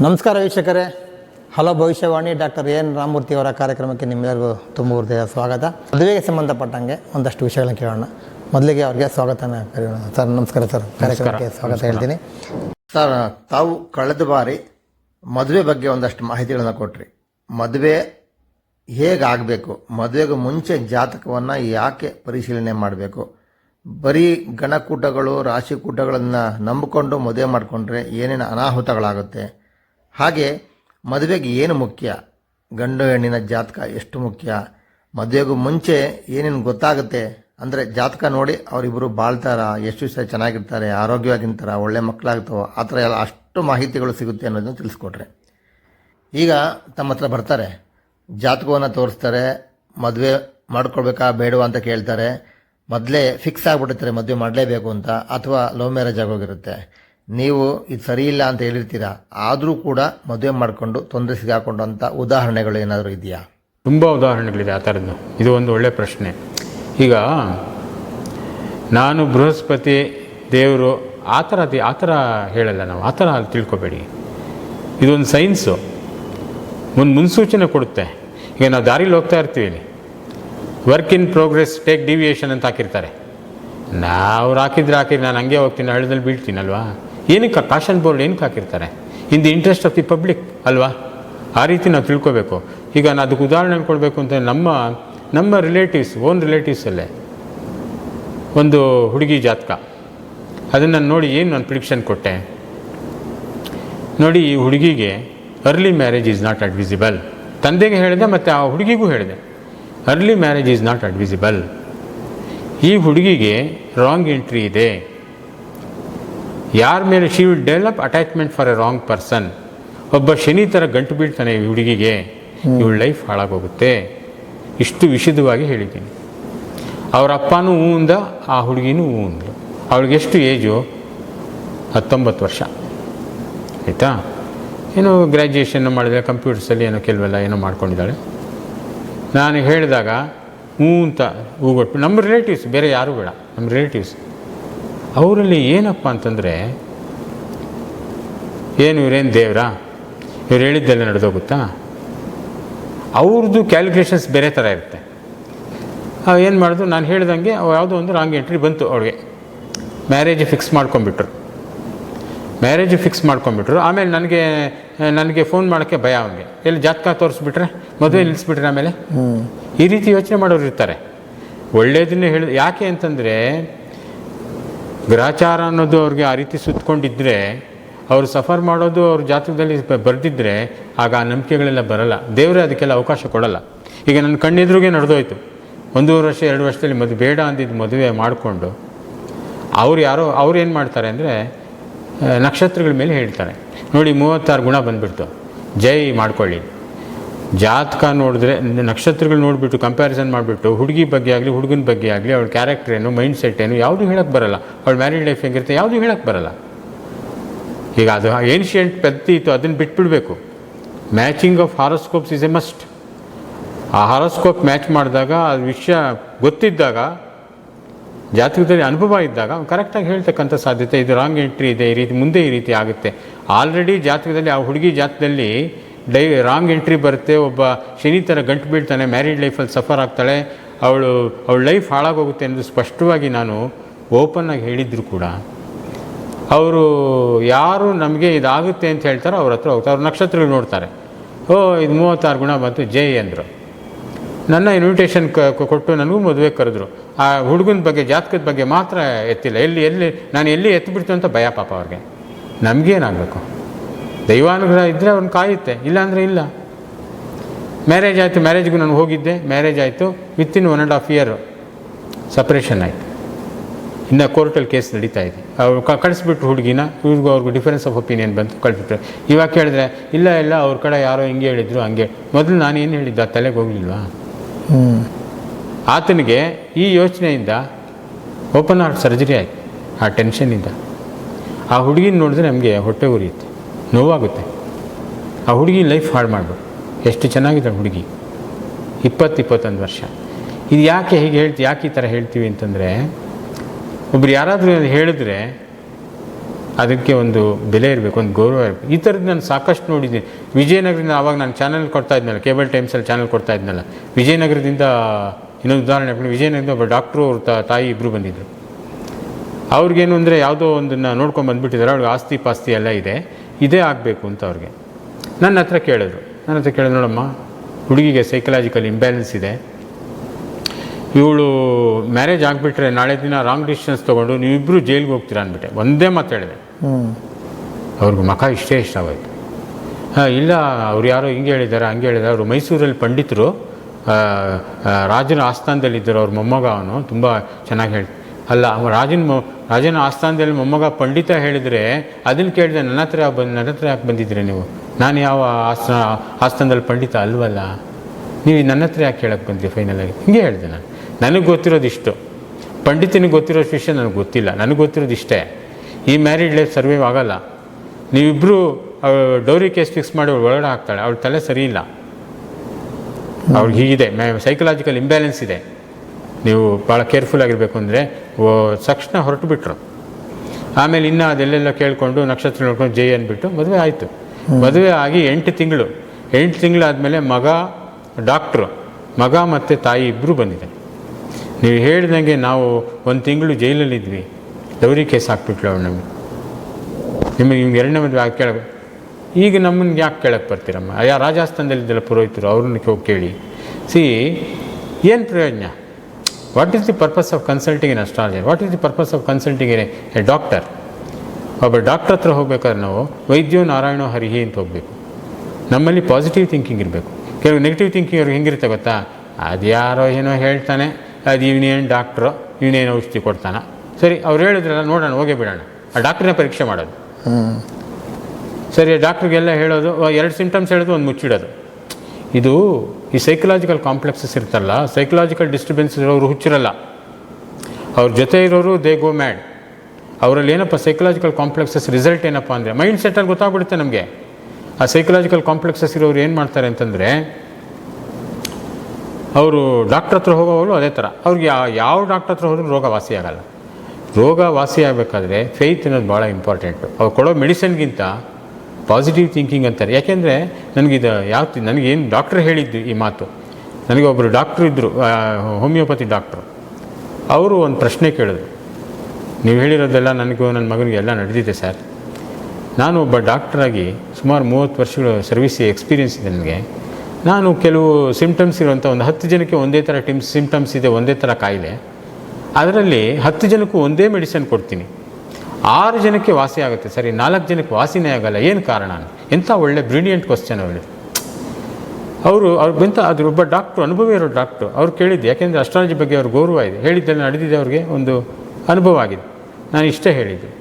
ನಮಸ್ಕಾರ ವೀಕ್ಷಕರೇ. ಹಲೋ ಭವಿಷ್ಯವಾಣಿ. ಡಾಕ್ಟರ್ ಎನ್ ರಾಮಮೂರ್ತಿ ಅವರ ಕಾರ್ಯಕ್ರಮಕ್ಕೆ ನಿಮ್ಮೆಲ್ಲರಿಗೂ ತುಂಬ ಹೃದಯ ಸ್ವಾಗತ. ಮದುವೆಗೆ ಸಂಬಂಧಪಟ್ಟಂಗೆ ಒಂದಷ್ಟು ವಿಷಯಗಳನ್ನ ಕೇಳೋಣ. ಮೊದಲಿಗೆ ಅವ್ರಿಗೆ ಸ್ವಾಗತನ ಕರೆಯೋಣ. ಸರ್ ನಮಸ್ಕಾರ ಸರ್. ಕಾರ್ಯಕ್ರಮಕ್ಕೆ ಸ್ವಾಗತ ಹೇಳ್ತೀನಿ. ಸರ್ ತಾವು ಕಳೆದ ಬಾರಿ ಮದುವೆ ಬಗ್ಗೆ ಒಂದಷ್ಟು ಮಾಹಿತಿಗಳನ್ನು ಕೊಟ್ರಿ. ಮದುವೆ ಹೇಗಾಗಬೇಕು? ಮದುವೆಗೂ ಮುಂಚೆ ಜಾತಕವನ್ನು ಯಾಕೆ ಪರಿಶೀಲನೆ ಮಾಡಬೇಕು? ಬರೀ ಗಣಕೂಟಗಳು ರಾಶಿಕೂಟಗಳನ್ನು ನಂಬಿಕೊಂಡು ಮದುವೆ ಮಾಡಿಕೊಂಡ್ರೆ ಏನೇನು ಅನಾಹುತಗಳಾಗುತ್ತೆ? ಹಾಗೆ ಮದುವೆಗೆ ಏನು ಮುಖ್ಯ? ಗಂಡು ಹೆಣ್ಣಿನ ಜಾತಕ ಎಷ್ಟು ಮುಖ್ಯ? ಮದುವೆಗೂ ಮುಂಚೆ ಏನೇನು ಗೊತ್ತಾಗುತ್ತೆ? ಅಂದರೆ ಜಾತಕ ನೋಡಿ ಅವರಿಬ್ಬರು ಬಾಳ್ತಾರ, ಎಷ್ಟು ವಿಷಯ ಚೆನ್ನಾಗಿರ್ತಾರೆ, ಆರೋಗ್ಯವಾಗಿರ್ತಾರ, ಒಳ್ಳೆ ಮಕ್ಕಳಾಗ್ತಾವ, ಆ ಥರ ಎಲ್ಲ ಅಷ್ಟು ಮಾಹಿತಿಗಳು ಸಿಗುತ್ತೆ ಅನ್ನೋದನ್ನು ತಿಳಿಸ್ಕೊಟ್ರೆ. ಈಗ ತಮ್ಮ ಹತ್ರ ಬರ್ತಾರೆ, ಜಾತಕವನ್ನು ತೋರಿಸ್ತಾರೆ, ಮದುವೆ ಮಾಡ್ಕೊಳ್ಬೇಕಾ ಬೇಡವಾ ಅಂತ ಕೇಳ್ತಾರೆ, ಮೊದಲೇ ಫಿಕ್ಸ್ ಆಗಿಬಿಟ್ಟಿರ್ತಾರೆ, ಮದುವೆ ಮಾಡಲೇಬೇಕು ಅಂತ, ಅಥವಾ ಲವ್ ಮ್ಯಾರೇಜ್ ಆಗೋಗಿರುತ್ತೆ. ನೀವು ಇದು ಸರಿ ಇಲ್ಲ ಅಂತ ಹೇಳಿರ್ತೀರಾ? ಆದರೂ ಕೂಡ ಮದುವೆ ಮಾಡಿಕೊಂಡು ತೊಂದರೆ ಸಿಗಾಕೊಂಡು ಅಂತ ಉದಾಹರಣೆಗಳು ಏನಾದರೂ ಇದೆಯಾ? ತುಂಬ ಉದಾಹರಣೆಗಳಿದೆ ಆ ಥರದ್ದು. ಇದು ಒಂದು ಒಳ್ಳೆ ಪ್ರಶ್ನೆ. ಈಗ ನಾನು ಬೃಹಸ್ಪತಿ, ದೇವರು, ಆ ಥರ ಆ ಥರ ಹೇಳಲ್ಲ ನಾವು. ಆ ಥರ ತಿಳ್ಕೊಬೇಡಿ. ಇದೊಂದು ಸೈನ್ಸು. ಒಂದು ಮುನ್ಸೂಚನೆ ಕೊಡುತ್ತೆ. ಈಗ ನಾವು ದಾರಿಲಿ ಹೋಗ್ತಾ ಇರ್ತೀವಿ work in progress take deviation ಅಂತ ಹಾಕಿರ್ತಾರೆ. ನಾವು ಹಾಕಿದ್ರೆ ಹಾಕಿದ್ರೆ ನಾನು ಹಂಗೆ ಹೋಗ್ತೀನಿ, ಹಳ್ಳದಲ್ಲಿ ಬೀಳ್ತೀನಲ್ವಾ? ಏನಕ್ಕೆ ಕಾಶನ್ ಬೋರ್ಡ್ ಏನಕ್ಕೆ ಹಾಕಿರ್ತಾರೆ? In the interest of the public ಅಲ್ವಾ? ಆ ರೀತಿ ನಾವು ತಿಳ್ಕೊಬೇಕು. ಈಗ ನಾನು ಅದಕ್ಕೆ ಉದಾಹರಣೆ ಕೊಡಬೇಕು ಅಂತ ನಮ್ಮ ನಮ್ಮ ರಿಲೇಟಿವ್ಸ್ ಓನ್ ರಿಲೇಟಿವ್ಸಲ್ಲೇ ಒಂದು ಹುಡುಗಿ ಜಾತಕ. ಅದನ್ನು ನಾನು ನೋಡಿ ಏನು ನಾನು ಪ್ರಿಡಿಕ್ಷನ್ ಕೊಟ್ಟೆ? ನೋಡಿ, ಈ ಹುಡುಗಿಗೆ early marriage is not advisable ತಂದೆಗೆ ಹೇಳಿದೆ ಮತ್ತು ಆ ಹುಡುಗಿಗೂ ಹೇಳಿದೆ. Early marriage is not advisable ಈ ಹುಡುಗಿಗೆ ರಾಂಗ್ ಎಂಟ್ರಿ ಇದೆ. ಯಾರ ಮೇಲೆ she will develop attachment for a wrong person ಒಬ್ಬ ಶನಿ ಥರ ಗಂಟು ಬೀಳ್ತಾನೆ ಈ ಹುಡುಗಿಗೆ ಇವಳ ಲೈಫ್ ಹಾಳಾಗೋಗುತ್ತೆ. ಇಷ್ಟು ವಿಶದವಾಗಿ ಹೇಳಿದ್ದೀನಿ. ಅವ್ರ ಅಪ್ಪನೂ ಹೂ ಉಂದ ಆ ಹುಡುಗಿನೂ ಹೂ ಅಂದ್ಲು ಅವಳಿಗೆ ಎಷ್ಟು ಏಜು ಹತ್ತೊಂಬತ್ತು ವರ್ಷ. ಆಯಿತಾ? ಏನೋ ಗ್ರ್ಯಾಜುಯೇಷನ್ ಮಾಡಿದ್ರೆ ಕಂಪ್ಯೂಟರ್ಸಲ್ಲಿ ಏನೋ ಕೆಲವೆಲ್ಲ ಏನೋ ಮಾಡ್ಕೊಂಡಿದ್ದಾಳೆ. ನಾನು ಹೇಳಿದಾಗ ಹ್ಞೂ ಅಂತ ಹೂಗೊಟ್ಟು ನಮ್ಮ ರಿಲೇಟಿವ್ಸ್ ಬೇರೆ ಯಾರೂ ಬೇಡ ನಮ್ಮ ರಿಲೇಟಿವ್ಸ್ ಅವರಲ್ಲಿ ಏನಪ್ಪ ಅಂತಂದರೆ ಏನು ಇವರೇನು ದೇವ್ರಾ? ಇವ್ರು ಹೇಳಿದ್ದೆಲ್ಲ ನಡೆದೋಗುತ್ತಾ ಅವ್ರದ್ದು ಕ್ಯಾಲ್ಕುಲೇಷನ್ಸ್ ಬೇರೆ ಥರ ಇರುತ್ತೆ. ಏನು ಮಾಡಿದ್ರು ನಾನು ಹೇಳ್ದಂಗೆ ಅವು ಯಾವುದೋ ಒಂದು ರಾಂಗ್ ಎಂಟ್ರಿ ಬಂತು ಅವಳಿಗೆ ಮ್ಯಾರೇಜ್ ಫಿಕ್ಸ್ ಮಾಡ್ಕೊಂಬಿಟ್ರು ಮ್ಯಾರೇಜ್ ಫಿಕ್ಸ್ ಮಾಡ್ಕೊಂಬಿಟ್ರು ಆಮೇಲೆ ನನಗೆ ನನಗೆ ಫೋನ್ ಮಾಡೋಕ್ಕೆ ಭಯ ಅವನಿಗೆ. ಎಲ್ಲಿ ಜಾತಕ ತೋರಿಸ್ಬಿಟ್ರೆ? ಮದುವೆ ನಿಲ್ಲಿಸ್ಬಿಟ್ರೆ ಆಮೇಲೆ? ಈ ರೀತಿ ಯೋಚನೆ ಮಾಡೋರು ಇರ್ತಾರೆ. ಒಳ್ಳೆಯದನ್ನೇ ಹೇಳಿ ಯಾಕೆ ಅಂತಂದರೆ ಗ್ರಹಚಾರ ಅನ್ನೋದು ಅವ್ರಿಗೆ ಆ ರೀತಿ ಸುತ್ತಕೊಂಡಿದ್ದರೆ ಅವರು ಸಫರ್ ಮಾಡೋದು ಅವ್ರ ಜಾತಕದಲ್ಲಿ ಬರೆದಿದ್ದರೆ ಆಗ ಆ ನಂಬಿಕೆಗಳೆಲ್ಲ ಬರಲ್ಲ. ದೇವರೇ ಅದಕ್ಕೆಲ್ಲ ಅವಕಾಶ ಕೊಡಲ್ಲ. ಈಗ ನನ್ನ ಕಣ್ಣೆದುರಿಗೆ ನಡೆದೋಯ್ತು. ಒಂದೂವರೆ ವರ್ಷ, ಎರಡು ವರ್ಷದಲ್ಲಿ ಮದುವೆ ಬೇಡ ಅಂದಿದ್ದು ಮದುವೆ ಮಾಡಿಕೊಂಡು, ಅವ್ರು ಯಾರೋ, ಅವ್ರು ಏನು ಮಾಡ್ತಾರೆ ಅಂದರೆ ನಕ್ಷತ್ರಗಳ ಮೇಲೆ ಹೇಳ್ತಾರೆ. ನೋಡಿ, ಮೂವತ್ತಾರು ಗುಣ ಬಂದುಬಿಡ್ತು. ಜೈ ಮಾಡ್ಕೊಳ್ಳಿ. ಜಾತಕ ನೋಡಿದ್ರೆ, ನಕ್ಷತ್ರಗಳು ನೋಡಿಬಿಟ್ಟು ಕಂಪ್ಯಾರಿಸನ್ ಮಾಡಿಬಿಟ್ಟು, ಹುಡುಗಿ ಬಗ್ಗೆ ಆಗಲಿ, ಹುಡುಗನ ಬಗ್ಗೆ ಆಗಲಿ, ಅವಳ ಕ್ಯಾರೆಕ್ಟರ್ ಏನು ಮೈಂಡ್ ಸೆಟ್ ಏನು, ಯಾವುದೂ ಹೇಳಕ್ಕೆ ಬರಲ್ಲ. ಅವಳ ಮ್ಯಾರಿಡ್ ಲೈಫ್ ಹೆಂಗಿರುತ್ತೆ, ಯಾವುದೂ ಹೇಳಕ್ಕೆ ಬರಲ್ಲ. ಈಗ ಅದು ಏನ್ಷಿಯಂಟ್ ಪದ್ಧತಿ ಇತ್ತು ಅದನ್ನು ಬಿಟ್ಬಿಡಬೇಕು. Matching of horoscopes is a must ಆ ಹಾರೋಸ್ಕೋಪ್ ಮ್ಯಾಚ್ ಮಾಡಿದಾಗ, ಆ ವಿಷಯ ಗೊತ್ತಿದ್ದಾಗ, ಜಾತಕದಲ್ಲಿ ಅನುಭವ ಇದ್ದಾಗ ಕರೆಕ್ಟಾಗಿ ಹೇಳ್ತಕ್ಕಂಥ ಸಾಧ್ಯತೆ, ಇದು ರಾಂಗ್ ಎಂಟ್ರಿ ಇದೆ, ಈ ರೀತಿ, ಮುಂದೆ ಈ ರೀತಿ ಆಗುತ್ತೆ. ಆಲ್ರೆಡಿ ಜಾತಕದಲ್ಲಿ, ಆ ಹುಡುಗಿ ಜಾತಕದಲ್ಲಿ ಡೈ ರಾಂಗ್ ಎಂಟ್ರಿ ಬರುತ್ತೆ, ಒಬ್ಬ ಶನಿ ಥರ ಗಂಟು ಬೀಳ್ತಾನೆ ಮ್ಯಾರಿಡ್ ಲೈಫಲ್ಲಿ ಸಫರ್ ಆಗ್ತಾಳೆ, ಅವಳು, ಅವಳ ಲೈಫ್ ಹಾಳಾಗೋಗುತ್ತೆ ಎಂದು ಸ್ಪಷ್ಟವಾಗಿ ನಾನು ಓಪನ್ನಾಗಿ ಹೇಳಿದ್ರು ಕೂಡ. ಅವರು ಯಾರು ನಮಗೆ ಇದಾಗುತ್ತೆ ಅಂತ ಹೇಳ್ತಾರೋ ಅವ್ರ ಹತ್ರ ಹೋಗ್ತಾರೆ. ಅವ್ರು ನಕ್ಷತ್ರಗಳು ನೋಡ್ತಾರೆ. ಓ, ಇದು ಮೂವತ್ತಾರು ಗುಣ ಬಂತು, ಜೈ ಅಂದರು. ನನ್ನ ಇನ್ವಿಟೇಷನ್ ಕ ಕೊಟ್ಟು ನನಗೂ ಮದುವೆ ಕರೆದ್ರು. ಆ ಹುಡುಗನ ಬಗ್ಗೆ, ಜಾತಕದ ಬಗ್ಗೆ ಮಾತ್ರ ಎತ್ತಿಲ್ಲ. ಎಲ್ಲಿ ಎಲ್ಲಿ, ನಾನು ಎಲ್ಲಿ ಎತ್ತಿಬಿಡ್ತು ಅಂತ ಭಯ ಪಾಪ ಅವ್ರಿಗೆ. ನಮಗೇನಾಗಬೇಕು? ದೈವಾನುಗ್ರಹ ಇದ್ದರೆ ಅವ್ನು ಕಾಯುತ್ತೆ, ಇಲ್ಲಾಂದರೆ ಇಲ್ಲ. ಮ್ಯಾರೇಜ್ ಆಯಿತು ಮ್ಯಾರೇಜ್ಗೂ ನಾನು ಹೋಗಿದ್ದೆ ಮ್ಯಾರೇಜ್ ಆಯಿತು within one and half year separation ಆಯಿತು. ಇನ್ನು ಕೋರ್ಟಲ್ಲಿ ಕೇಸ್ ನಡೀತಾ ಇದೆ. ಅವ್ರು ಕಳಿಸ್ಬಿಟ್ರು ಹುಡುಗಿನ, ಇವ್ರಿಗೂ ಅವ್ರಿಗೂ ಡಿಫರೆನ್ಸ್ ಆಫ್ ಒಪಿನಿಯನ್ ಬಂತು, ಕಳಿಸ್ಬಿಟ್ರು. ಇವಾಗ ಕೇಳಿದ್ರೆ, ಇಲ್ಲ ಇಲ್ಲ, ಅವ್ರ ಕಡೆ ಯಾರೋ ಹಿಂಗೆ ಹೇಳಿದ್ರು, ಹಂಗೆ. ಮೊದಲು ನಾನು ಏನು ಹೇಳಿದ್ದ ತಲೆಗೆ ಹೋಗಲಿಲ್ವಾ? ಆತನಿಗೆ ಈ ಯೋಚನೆಯಿಂದ ಓಪನ್ ಹಾರ್ಟ್ ಸರ್ಜರಿ ಆಯಿತು, ಆ ಟೆನ್ಷನಿಂದ ಆ ಹುಡುಗಿನ ನೋಡಿದ್ರೆ ನಮಗೆ ಹೊಟ್ಟೆ ಉರಿಯುತ್ತೆ. ನೋವಾಗುತ್ತೆ. ಆ ಹುಡುಗಿ ಲೈಫ್ ಹಾಳು ಮಾಡ್ಬಿಡು ಎಷ್ಟು ಚೆನ್ನಾಗಿದೆ ಹುಡುಗಿ. ಇಪ್ಪತ್ತು ಇಪ್ಪತ್ತೊಂದು ವರ್ಷ. ಇದು ಯಾಕೆ ಹೀಗೆ ಹೇಳ್ತೀವಿ ಯಾಕೆ ಈ ಥರ ಹೇಳ್ತೀವಿ ಅಂತಂದರೆ, ಒಬ್ರು ಯಾರಾದರೂ ಹೇಳಿದ್ರೆ ಅದಕ್ಕೆ ಒಂದು ಬೆಲೆ ಇರಬೇಕು, ಒಂದು ಗೌರವ ಇರಬೇಕು. ಈ ಥರದ್ದು ನಾನು ಸಾಕಷ್ಟು ನೋಡಿದ್ದೀನಿ. ವಿಜಯನಗರದಿಂದ ಆವಾಗ ನಾನು ಚಾನಲ್ ಕೊಡ್ತಾ ಇದ್ನಲ್ಲ, ಕೇಬಲ್ ಟೈಮ್ಸಲ್ಲಿ ಚಾನಲ್ ಕೊಡ್ತಾ ವಿಜಯನಗರದಿಂದ ಇನ್ನೊಂದು ಉದಾಹರಣೆ ಹೇಳ್ಕೊಂಡು ವಿಜಯನಗರದಿಂದ ಒಬ್ಬ ಡಾಕ್ಟ್ರು ಅವ್ರ ತಾಯಿ ಇಬ್ಬರು ಬಂದಿದ್ದರು ಅವ್ರಿಗೇನು ಅಂದರೆ ಯಾವುದೋ ಒಂದನ್ನು ನೋಡ್ಕೊಂಡು ಬಂದುಬಿಟ್ಟಿದ್ದಾರೆ. ಅವ್ರಿಗೆ ಆಸ್ತಿ ಪಾಸ್ತಿ ಎಲ್ಲ ಇದೆ. ಇದೇ ಆಗಬೇಕು ಅಂತ ಅವ್ರಿಗೆ. ನನ್ನ ಹತ್ರ ಕೇಳಿದ್ರು. ನನ್ನ ಹತ್ರ ಕೇಳಿದ್ರು ನೋಡಮ್ಮ ಹುಡುಗಿಗೆ ಸೈಕಲಾಜಿಕಲ್ ಇಂಬ್ಯಾಲೆನ್ಸ್ ಇದೆ. ಇವಳು ಮ್ಯಾರೇಜ್ ಆಗಿಬಿಟ್ರೆ ನಾಳೆ ದಿನ ರಾಂಗ್ ಡಿಸಿಷನ್ಸ್ ತೊಗೊಂಡು ನೀವಿಬ್ಬರು ಜೈಲಿಗೆ ಹೋಗ್ತೀರಾ ಅಂದ್ಬಿಟ್ಟೆ. ಒಂದೇ ಮಾತು ಹೇಳಿದೆ. ಅವ್ರಿಗೆ ಮಖ ಇಷ್ಟೇ ಇಷ್ಟ ಆಗೋಯ್ತು. ಹಾಂ ಇಲ್ಲ ಅವ್ರು ಯಾರೋ ಹಿಂಗೆ ಹೇಳಿದ್ದಾರೆ ಹಂಗೆ ಹೇಳಿದ್ದಾರೆ ಅವರು ಮೈಸೂರಲ್ಲಿ ಪಂಡಿತರು. ರಾಜನ ಆಸ್ಥಾನದಲ್ಲಿದ್ದರು ಅವ್ರ ಮೊಮ್ಮಗ ಅವನು. ತುಂಬ ಚೆನ್ನಾಗಿ ಹೇಳಿ ಅಲ್ಲ ಅವ ರಾಜನ ಮೊ ರಾಜನ ಆಸ್ಥಾನದಲ್ಲಿ ಮೊಮ್ಮಗ ಪಂಡಿತ ಹೇಳಿದರೆ, ಅದನ್ನು ಕೇಳಿದೆ ನನ್ನ ಹತ್ರ ಬಂದು ನನ್ನ ಹತ್ರ ಯಾಕೆ ಬಂದಿದ್ದೀರಿ ನೀವು? ನಾನು ಯಾವ ಆಸ್ಥಾನ ಆಸ್ಥಾನದಲ್ಲಿ ಪಂಡಿತ ಅಲ್ವಲ್ಲ? ನೀವು ನನ್ನ ಹತ್ರ ಯಾಕೆ ಕೇಳಕ್ಕೆ ಬಂದ್ರಿ ಫೈನಲಾಗಿ ಹಿಂಗೆ ಹೇಳಿದೆ ನಾನು. ನನಗೆ ಗೊತ್ತಿರೋದು ಇಷ್ಟು. ಪಂಡಿತನಿಗೆ ಗೊತ್ತಿರೋ ವಿಷಯ ನನಗೆ ಗೊತ್ತಿಲ್ಲ. ನನಗೆ ಗೊತ್ತಿರೋದು ಇಷ್ಟೇ. ಈ ಮ್ಯಾರಿಡ್ ಲೈಫ್ ಸರ್ವೈವ್ ಆಗಲ್ಲ. ನೀವಿಬ್ಬರು ಡೌರಿ ಕೇಸ್ ಫಿಕ್ಸ್ ಮಾಡಿ ಅವಳು ಒಳಗಡೆ ಹಾಕ್ತಾಳೆ. ಅವಳ ತಲೆ ಸರಿ ಇಲ್ಲ. ಅವ್ರಿಗೆ ಹೀಗಿದೆ. ಸೈಕಲಾಜಿಕಲ್ ಇಂಬ್ಯಾಲೆನ್ಸ್ ಇದೆ. ನೀವು ಭಾಳ ಕೇರ್ಫುಲ್ ಆಗಿರಬೇಕು ಅಂದರೆ ತಕ್ಷಣ ಹೊರಟು ಬಿಟ್ಟರು ಆಮೇಲೆ ಇನ್ನು ಅದೆಲ್ಲೆಲ್ಲ ಕೇಳಿಕೊಂಡು ನಕ್ಷತ್ರ ನೋಡ್ಕೊಂಡು ಜೈ ಅಂದ್ಬಿಟ್ಟು ಮದುವೆ ಆಯಿತು. ಮದುವೆ ಆಗಿ ಎಂಟು ತಿಂಗಳು. ಎಂಟು ತಿಂಗಳಾದಮೇಲೆ ಮಗ ಡಾಕ್ಟ್ರು ಮಗ ಮತ್ತು ತಾಯಿ ಇಬ್ಬರು ಬಂದಿದೆ. ನೀವು ಹೇಳಿದಂಗೆ ನಾವು ಒಂದು ತಿಂಗಳು ಜೈಲಲ್ಲಿದ್ವಿ. ಡೌರಿ ಕೇಸ್ ಹಾಕ್ಬಿಟ್ಲು ಅವಳು ನಮಗೆ. ನಿಮಗೆ ನಿಮ್ಗೆ ಎರಡನೇ ಮದುವೆ ಆಗಿ ಕೇಳಬೇಕು ಈಗ ನಮ್ಮನ್ನು ಯಾಕೆ ಕೇಳಕ್ಕೆ ಬರ್ತೀರಮ್ಮ? ಯಾ ರಾಜಸ್ಥಾನದಲ್ಲಿದ್ದೆಲ್ಲ ಪುರೋಹಿತರು ಅವ್ರನ್ನ ಹೋಗಿ ಕೇಳಿ. ಸಿ, ಏನು ಪ್ರಯೋಜನ? What is the purpose of consulting in astrology what is the purpose of consulting in a doctor ಒಬ್ಬ ಡಾಕ್ಟರ್ ಹತ್ರ ಹೋಗ್ಬೇಕಾದ್ರೆ ನಾವು, ವೈದ್ಯೋ ನಾರಾಯಣೋ ಹರಿಹಿ ಅಂತ ಹೋಗಬೇಕು. ನಮ್ಮಲ್ಲಿ ಪಾಸಿಟಿವ್ ಥಿಂಕಿಂಗ್ ಇರಬೇಕು. ಕೆಲವು ನೆಗೆಟಿವ್ ಥಿಂಕಿಂಗ್ ಅವ್ರಿಗೆ ಹೆಂಗಿರುತ್ತೆ ಗೊತ್ತಾ? ಅದು ಯಾರೋ ಏನೋ ಹೇಳ್ತಾನೆ. ಅದು ಇವನೇನು ಡಾಕ್ಟ್ರು ಇವನೇನು ಔಷಧಿ ಕೊಡ್ತಾನೆ? ಸರಿ, ಅವ್ರು ಹೇಳಿದ್ರಲ್ಲ, ನೋಡೋಣ, ಹೋಗೇ ಬಿಡೋಣ. ಆ ಡಾಕ್ಟ್ರನ್ನ ಪರೀಕ್ಷೆ ಮಾಡೋದು. ಸರಿ ಡಾಕ್ಟ್ರಿಗೆಲ್ಲ ಹೇಳೋದು ಎರಡು ಸಿಂಟಮ್ಸ್ ಹೇಳೋದು, ಒಂದು ಮುಚ್ಚಿಡೋದು. ಇದು ಈ ಸೈಕಲಾಜಿಕಲ್ ಕಾಂಪ್ಲೆಕ್ಸಸ್ ಇರ್ತಲ್ಲ ಸೈಕಲಾಜಿಕಲ್ ಡಿಸ್ಟರ್ಬೆನ್ಸ್ ಇರೋರು ಹುಚ್ಚಿರಲ್ಲ. ಅವ್ರ ಜೊತೆ ಇರೋರು ದೇ ಗೋ ಮ್ಯಾಡ್ ಅವರಲ್ಲಿ ಏನಪ್ಪ ಸೈಕಲಾಜಿಕಲ್ ಕಾಂಪ್ಲೆಕ್ಸಸ್ ರಿಸಲ್ಟ್ ಏನಪ್ಪ ಅಂದರೆ ಮೈಂಡ್ ಸೆಟ್ಟಲ್ಲಿ ಗೊತ್ತಾಗ್ಬಿಡುತ್ತೆ ನಮಗೆ. ಆ ಸೈಕಲಾಜಿಕಲ್ ಕಾಂಪ್ಲೆಕ್ಸಸ್ ಇರೋರು ಏನು ಮಾಡ್ತಾರೆ ಅಂತಂದರೆ, ಅವರು ಡಾಕ್ಟ್ರ್ ಹತ್ರ ಹೋಗೋವಾಗಲೂ ಅದೇ ಥರ. ಅವ್ರಿಗೆ ಯಾವ ಡಾಕ್ಟ್ರ್ ಹತ್ರ ಹೋದ್ರೂ ರೋಗ ವಾಸಿ ಆಗಲ್ಲ. ರೋಗ ವಾಸಿ ಆಗಬೇಕಾದ್ರೆ ಫೇತ್ ಅನ್ನೋದು ಭಾಳ ಇಂಪಾರ್ಟೆಂಟು ಅವ್ರು ಕೊಡೋ ಮೆಡಿಸಿನ್ಗಿಂತ ಪಾಸಿಟಿವ್ ಥಿಂಕಿಂಗ್ ಅಂತಾರೆ. ಯಾಕೆಂದರೆ ನನಗಿದು ಯಾವ ನನಗೇನು ಡಾಕ್ಟ್ರ್ ಹೇಳಿದ್ದು ಈ ಮಾತು, ನನಗೆ ಒಬ್ಬರು ಡಾಕ್ಟ್ರು ಇದ್ದರು ಹೋಮಿಯೋಪತಿ ಡಾಕ್ಟ್ರು ಅವರು ಒಂದು ಪ್ರಶ್ನೆ ಕೇಳಿದ್ರು. ನೀವು ಹೇಳಿರೋದೆಲ್ಲ ನನಗೂ ನನ್ನ ಮಗನಿಗೆ ಎಲ್ಲ ನಡೆದಿದೆ ಸರ್. ನಾನು ಒಬ್ಬ ಡಾಕ್ಟ್ರಾಗಿ ಸುಮಾರು ಮೂವತ್ತು ವರ್ಷಗಳ ಸರ್ವಿಸ್ ಎಕ್ಸ್ಪೀರಿಯೆನ್ಸ್ ಇದೆ ನನಗೆ. ನಾನು ಕೆಲವು ಸಿಮ್ಟಮ್ಸ್ ಇರುವಂಥ ಒಂದು ಹತ್ತು ಜನಕ್ಕೆ ಒಂದೇ ಥರ ಟಿಮ್ಸ್ ಸಿಂಪ್ಟಮ್ಸ್ ಇದೆ, ಒಂದೇ ಥರ ಕಾಯಿಲೆ. ಅದರಲ್ಲಿ ಹತ್ತು ಜನಕ್ಕೂ ಒಂದೇ ಮೆಡಿಸನ್ ಕೊಡ್ತೀನಿ. ಆರು ಜನಕ್ಕೆ ವಾಸಿ ಆಗುತ್ತೆ. ಸರಿ, ನಾಲ್ಕು ಜನಕ್ಕೆ ವಾಸಿನೇ ಆಗಲ್ಲ. ಏನು ಕಾರಣ ಎಂಥ ಒಳ್ಳೆ ಬ್ರಿಲಿಯಂಟ್ ಕ್ವಶನ್ ಅವಳು. ಅವರು, ಅವ್ರು ಬಂತ ಅದ್ರ ಒಬ್ಬ ಡಾಕ್ಟ್ರು ಅನುಭವ ಇರೋ ಡಾಕ್ಟ್ರು ಅವ್ರು ಕೇಳಿದ್ದು, ಯಾಕೆಂದರೆ ಅಸ್ಟ್ರಾಲಜಿ ಬಗ್ಗೆ ಅವ್ರು ಗೌರವ ಇದೆ. ಹೇಳಿದ್ದೆಲ್ಲ ನಡೆದಿದೆ ಅವ್ರಿಗೆ ಒಂದು ಅನುಭವ ಆಗಿದೆ. ನಾನು ಇಷ್ಟೇ ಹೇಳಿದ್ದು.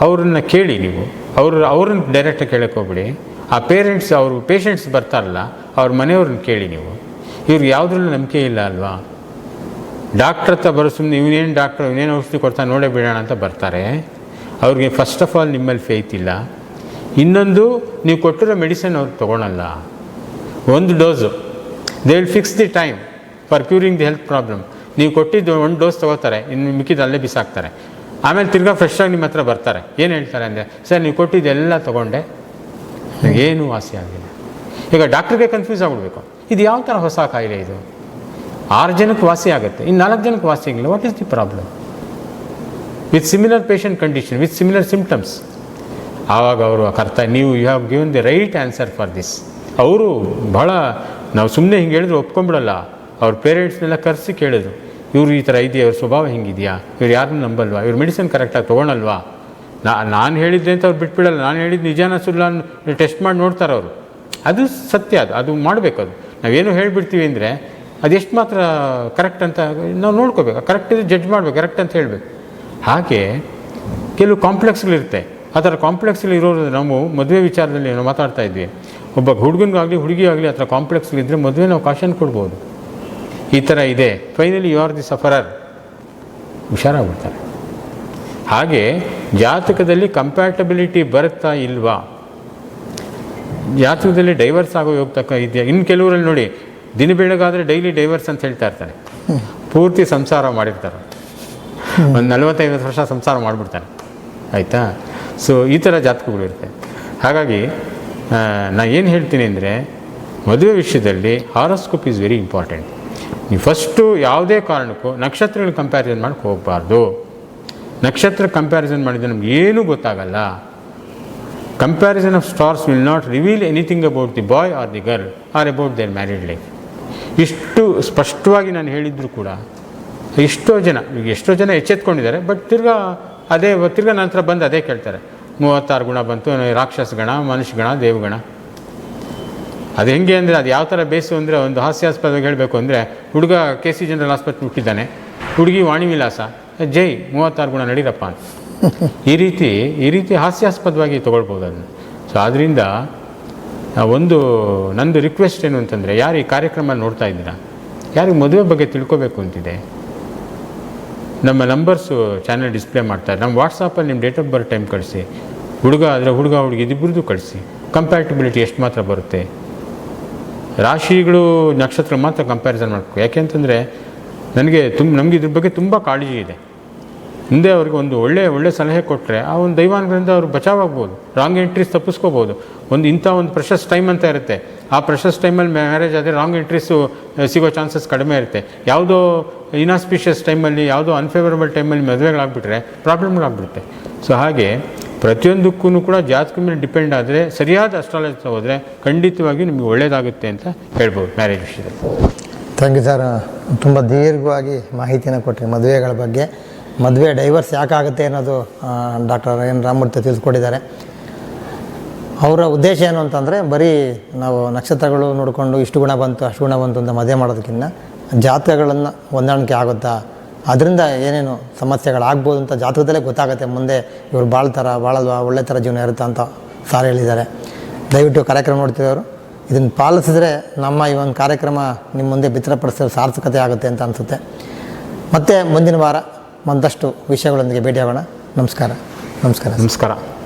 ಅವ್ರನ್ನ ಕೇಳಿ ನೀವು, ಅವರು, ಅವ್ರನ್ನ ಡೈರೆಕ್ಟಾಗಿ ಕೇಳಕ್ಕೆ ಹೋಗ್ಬಿಡಿ. ಆ ಪೇರೆಂಟ್ಸ್ ಅವರು ಪೇಷಂಟ್ಸ್ ಬರ್ತಾರಲ್ಲ, ಅವ್ರ ಮನೆಯವ್ರನ್ನ ಕೇಳಿ ನೀವು. ಇವ್ರಿಗೆ ಯಾವುದ್ರಲ್ಲೂ ನಂಬಿಕೆ ಇಲ್ಲ ಅಲ್ವಾ? ಡಾಕ್ಟ್ರ್ ಹತ್ರ ಬರೋ ಸುಮ್ಮನೆ ಇವನೇನು ಡಾಕ್ಟ್ರು, ಇವನೇನು ಔಷಧಿ ಕೊಡ್ತಾನೆ ನೋಡೇ ಬಿಡೋಣ ಅಂತ ಬರ್ತಾರೆ. ಅವ್ರಿಗೆ ಫಸ್ಟ್ ಆಫ್ ಆಲ್ ನಿಮ್ಮಲ್ಲಿ ಫೇತ್ ಇಲ್ಲ. ಇನ್ನೊಂದು, ನೀವು ಕೊಟ್ಟಿರೋ ಮೆಡಿಸಿನ್ ಅವ್ರು ತೊಗೊಳಲ್ಲ. ಒಂದು dose they will fix the time for curing the health problem ನೀವು ಕೊಟ್ಟಿದ್ದು ಒಂದು ಡೋಸ್ ತೊಗೋತಾರೆ ಇನ್ನು ಮಿಕ್ಕಿದ್ದು ಅಲ್ಲೇ ಬಿಸಾಕ್ತಾರೆ. ಆಮೇಲೆ ತಿರ್ಗಾ ಫ್ರೆಶ್ಶಾಗಿ ನಿಮ್ಮ ಹತ್ರ ಬರ್ತಾರೆ. ಏನು ಹೇಳ್ತಾರೆ ಅಂದರೆ, ಸರ್, ನೀವು ಕೊಟ್ಟಿದ್ದೆಲ್ಲ ತೊಗೊಂಡೆ ನನಗೇನು ವಾಸಿ ಆಗಿಲ್ಲ. ಈಗ ಡಾಕ್ಟ್ರಿಗೆ ಕನ್ಫ್ಯೂಸ್ ಆಗಿಬಿಡ್ಬೇಕು. ಇದು ಯಾವ ಥರ ಹೊಸ ಕಾಯಿಲೆ ಇದು? ಆರು ಜನಕ್ಕೆ ವಾಸಿ ಆಗುತ್ತೆ. ಇನ್ನು ನಾಲ್ಕು ಜನಕ್ಕೆ ವಾಸಿ ಆಗಿಲ್ಲ. What is the problem with similar patient condition with similar symptoms ಆವಾಗ ಅವರು, ಕರ್ತ, ನೀವು you have given the right answer for this ಅವರು ಭಾಳ ನಾವು ಸುಮ್ಮನೆ ಹಿಂಗೆ ಹೇಳಿದ್ರು ಒಪ್ಕೊಂಬಿಡಲ್ಲ ಅವ್ರ ಪೇರೆಂಟ್ಸ್ನೆಲ್ಲ ಕರೆಸಿ ಕೇಳಿದ್ರು. ಇವರು ಈ ಥರ ಇದೆಯಾ? ಅವ್ರ ಸ್ವಭಾವ ಹೆಂಗಿದೆಯಾ? ಇವ್ರು ಯಾರನ್ನೂ ನಂಬಲ್ವಾ? ಇವ್ರು ಮೆಡಿಸಿನ್ ಕರೆಕ್ಟಾಗಿ ತೊಗೊಳಲ್ವಾ? ನಾ, ನಾನು ಹೇಳಿದ್ದೆ ಅಂತ ಅವ್ರು ಬಿಟ್ಬಿಡಲ್ಲ. ನಾನು ಹೇಳಿದ್ದು ನಿಜಾನ ಸುಳ್ಳ ಟೆಸ್ಟ್ ಮಾಡಿ ನೋಡ್ತಾರೆ ಅವರು ಅದು ಸತ್ಯ, ಅದು ಅದು ಮಾಡಬೇಕು ಅದು ನಾವೇನು ಹೇಳಿಬಿಡ್ತೀವಿ ಅಂದರೆ ಅದೆಷ್ಟು ಮಾತ್ರ ಕರೆಕ್ಟ್ ಅಂತ ನಾವು ನೋಡ್ಕೋಬೇಕು. ಕರೆಕ್ಟ್ ಇದ್ದರೆ ಜಡ್ಜ್ ಮಾಡಬೇಕು ಕರೆಕ್ಟ್ ಅಂತ ಹೇಳಬೇಕು. ಹಾಗೆ ಕೆಲವು ಕಾಂಪ್ಲೆಕ್ಸ್ಗಳಿರುತ್ತೆ ಆ ಥರ ಕಾಂಪ್ಲೆಕ್ಸ್ಗಳು ಇರೋರು ನಾವು ಮದುವೆ ವಿಚಾರದಲ್ಲಿ ನಾವು ಮಾತಾಡ್ತಾ ಇದ್ವಿ. ಒಬ್ಬ ಹುಡುಗನಿಗಾಗಲಿ, ಹುಡುಗಿಯಾಗಲಿ ಆ ಥರ ಕಾಂಪ್ಲೆಕ್ಸ್ಗಳಿದ್ದರೆ ಮದುವೆ ನಾವು ಕಾಶನ್ ಕೊಡ್ಬೋದು. ಈ ಥರ ಇದೆ. Finally you are the sufferer ಹುಷಾರಾಗ್ಬಿಡ್ತಾರೆ. ಹಾಗೆ ಜಾತಕದಲ್ಲಿ ಕಂಪ್ಯಾಟಬಿಲಿಟಿ ಬರುತ್ತಾ ಇಲ್ವಾ? ಜಾತಕದಲ್ಲಿ ಡೈವರ್ಸ್ ಆಗೋ ಹೋಗ್ತಕ್ಕ ಇದೆಯಾ? ಇನ್ನು ಕೆಲವರಲ್ಲಿ ನೋಡಿ ದಿನ ಬೆಳಗಾದರೆ ಡೈಲಿ ಡೈವರ್ಸ್ ಅಂತ ಹೇಳ್ತಾ ಇರ್ತಾನೆ. ಪೂರ್ತಿ ಸಂಸಾರ ಮಾಡಿರ್ತಾರೆ. ಒಂದು ನಲವತ್ತೈವತ್ತು ವರ್ಷ ಸಂಸಾರ ಮಾಡಿಬಿಡ್ತಾನೆ. ಆಯಿತಾ? ಸೊ ಈ ಥರ ಜಾತಕಗಳಿರುತ್ತೆ ಹಾಗಾಗಿ ನಾನು ಏನು ಹೇಳ್ತೀನಿ ಅಂದರೆ, ಮದುವೆ ವಿಷಯದಲ್ಲಿ ಹಾರೋಸ್ಕೋಪ್ ಈಸ್ ವೆರಿ ಇಂಪಾರ್ಟೆಂಟ್ ನೀವು ಫಸ್ಟು ಯಾವುದೇ ಕಾರಣಕ್ಕೂ ನಕ್ಷತ್ರಗಳ ಕಂಪ್ಯಾರಿಸನ್ ಮಾಡಕ್ಕೆ ಹೋಗಬಾರ್ದು. ನಕ್ಷತ್ರ ಕಂಪ್ಯಾರಿಸನ್ ಮಾಡಿದರೆ ನಮ್ಗೆ ಏನೂ ಗೊತ್ತಾಗಲ್ಲ. Comparison of stars will not reveal anything about the boy or the girl or about their married life ಇಷ್ಟು ಸ್ಪಷ್ಟವಾಗಿ ನಾನು ಹೇಳಿದ್ರು ಕೂಡ, ಎಷ್ಟೋ ಜನ, ಈಗ ಎಷ್ಟೋ ಜನ ಎಚ್ಚೆತ್ಕೊಂಡಿದ್ದಾರೆ ಬಟ್ ತಿರ್ಗಾ ಅದೇ, ತಿರ್ಗಾ ನಂತರ ಬಂದು ಅದೇ ಕೇಳ್ತಾರೆ. ಮೂವತ್ತಾರು ಗುಣ ಬಂತು ರಾಕ್ಷಸ ಗಣ, ಮನುಷ್ಯ ಗಣ ದೇವಗಣ ಅದು ಹೆಂಗೆ ಅಂದರೆ, ಅದು ಯಾವ ಥರ ಬೇಸು ಅಂದರೆ, ಒಂದು ಹಾಸ್ಯಾಸ್ಪದವಾಗಿ ಹೇಳಬೇಕು ಅಂದರೆ, ಹುಡುಗ ಕೆ ಸಿ ಜನರಲ್ ಆಸ್ಪತ್ರೆ ಹುಟ್ಟಿದ್ದಾನೆ, ಹುಡುಗಿ ವಾಣಿ ವಿಲಾಸ ಜೈ, ಮೂವತ್ತಾರು ಗುಣ ನಡೀರಪ್ಪ ಅಂತ. ಈ ರೀತಿ ಈ ರೀತಿ ಹಾಸ್ಯಾಸ್ಪದವಾಗಿ ತೊಗೊಳ್ಬೋದು ಅದನ್ನು. ಸೊ ಆದ್ದರಿಂದ ಒಂದು ನಂದು ರಿಕ್ವೆಸ್ಟ್ ಏನು ಅಂತಂದರೆ, ಯಾರು ಈ ಕಾರ್ಯಕ್ರಮ ನೋಡ್ತಾ ಇದ್ದೀರಾ? ಯಾರಿಗೆ ಮದುವೆ ಬಗ್ಗೆ ತಿಳ್ಕೊಬೇಕು ಅಂತಿದೆ? ನಮ್ಮ ನಂಬರ್ಸು ಚಾನಲ್ ಡಿಸ್ಪ್ಲೇ ಮಾಡ್ತಾರೆ. ನಮ್ಮ ವಾಟ್ಸಪ್ಪಲ್ಲಿ ನಿಮ್ಮ ಡೇಟ್ ಆಫ್ ಬರ್ತ್ ಟೈಮ್ ಕಳಿಸಿ. ಹುಡುಗ ಆದರೆ ಹುಡುಗ, ಹುಡುಗಿ ಇದಿಬ್ಬರದ್ದು ಕಳಿಸಿ. ಕಂಪ್ಯಾಟಿಬಿಲಿಟಿ ಎಷ್ಟು ಮಾತ್ರ ಬರುತ್ತೆ? ರಾಶಿಗಳು ನಕ್ಷತ್ರ ಮಾತ್ರ ಕಂಪ್ಯಾರಿಸನ್ ಯಾಕೆ ಯಾಕೆಂತಂದರೆ ನನಗೆ ತುಂಬ ನಮಗೆ ಇದ್ರ ಬಗ್ಗೆ ತುಂಬ ಕಾಳಜಿ ಇದೆ. ಮುಂದೆ ಅವ್ರಿಗೆ ಒಂದು ಒಳ್ಳೆ ಒಳ್ಳೆ ಸಲಹೆ ಕೊಟ್ಟರೆ ಆ ಒಂದು ದೈವಾನ್ಗಳಿಂದ ಅವ್ರು ಬಚಾವಾಗ್ಬೋದು ರಾಂಗ್ ಎಂಟ್ರೀಸ್ ತಪ್ಪಿಸ್ಕೋಬೋದು. ಒಂದು ಇಂಥ ಒಂದು ಪ್ರೆಷಸ್ ಟೈಮ್ ಅಂತ ಇರುತ್ತೆ. ಆ ಪ್ರೆಷಸ್ ಟೈಮಲ್ಲಿ ಮ್ಯಾರೇಜ್ ಆದರೆ ರಾಂಗ್ ಎಂಟ್ರೀಸು ಸಿಗೋ ಚಾನ್ಸಸ್ ಕಡಿಮೆ ಇರುತ್ತೆ. ಯಾವುದೋ ಇನಾಸ್ಪಿಷಿಯಸ್ ಟೈಮಲ್ಲಿ ಯಾವುದೋ ಅನ್ಫೇವರಬಲ್ ಟೈಮಲ್ಲಿ ಮದುವೆಗಳಾಗ್ಬಿಟ್ರೆ ಪ್ರಾಬ್ಲಮ್ಗಳಾಗ್ಬಿಡುತ್ತೆ ಸೊ ಹಾಗೆ ಪ್ರತಿಯೊಂದಕ್ಕೂ ಕೂಡ ಜಾತಕ ಮೇಲೆ ಡಿಪೆಂಡ್ ಆದರೆ, ಸರಿಯಾದ ಅಸ್ಟ್ರಾಲಜಿ ಹೋದರೆ ಖಂಡಿತವಾಗಿ ನಿಮಗೆ ಒಳ್ಳೆಯದಾಗುತ್ತೆ ಅಂತ ಹೇಳ್ಬೋದು ಮ್ಯಾರೇಜ್ ವಿಷಯದಲ್ಲಿ. ಥ್ಯಾಂಕ್ ಯು ಸರ್, ತುಂಬ ದೀರ್ಘವಾಗಿ ಮಾಹಿತಿನ ಕೊಟ್ಟರೆ ಮದುವೆಗಳ ಬಗ್ಗೆ. ಮದುವೆ ಡೈವರ್ಸ್ ಯಾಕಾಗುತ್ತೆ ಅನ್ನೋದು ಡಾಕ್ಟರ್ ಎನ್ ರಾಮಮೂರ್ತಿ ತಿಳಿಸ್ಕೊಟ್ಟಿದ್ದಾರೆ. ಅವರ ಉದ್ದೇಶ ಏನು ಅಂತಂದರೆ, ಬರೀ ನಾವು ನಕ್ಷತ್ರಗಳು ನೋಡಿಕೊಂಡು ಇಷ್ಟು ಗುಣ ಬಂತು, ಅಷ್ಟು ಗುಣ ಬಂತು ಅಂತ ಮದುವೆ ಮಾಡೋದಕ್ಕಿಂತ ಜಾತಕಗಳನ್ನು ಹೊಂದಾಣಿಕೆ ಆಗುತ್ತಾ? ಅದರಿಂದ ಏನೇನು ಸಮಸ್ಯೆಗಳಾಗ್ಬೋದು ಅಂತ ಜಾತಕದಲ್ಲೇ ಗೊತ್ತಾಗುತ್ತೆ. ಮುಂದೆ ಇವರು ಬಾಳ್ತಾರ ಬಾಳಲ್ವಾ ಒಳ್ಳೆ ಥರ ಜೀವನ ಇರುತ್ತೆ ಅಂತ ಸಾರ್ ಹೇಳಿದ್ದಾರೆ. ದಯವಿಟ್ಟು ಕಾರ್ಯಕ್ರಮ ನೋಡ್ತಿದ್ದವರು ಇದನ್ನು ಪಾಲಿಸಿದ್ರೆ ನಮ್ಮ ಈ ಒಂದು ಕಾರ್ಯಕ್ರಮ ನಿಮ್ಮ ಮುಂದೆ ಬಿತ್ತರಪಡಿಸಿದ್ರೆ ಸಾರ್ಥಕತೆ ಆಗುತ್ತೆ ಅಂತ ಅನಿಸುತ್ತೆ. ಮತ್ತು ಮುಂದಿನ ವಾರ ಒಂದಷ್ಟು ವಿಷಯಗಳೊಂದಿಗೆ ಭೇಟಿಯಾಗೋಣ. ನಮಸ್ಕಾರ. ನಮಸ್ಕಾರ. ನಮಸ್ಕಾರ.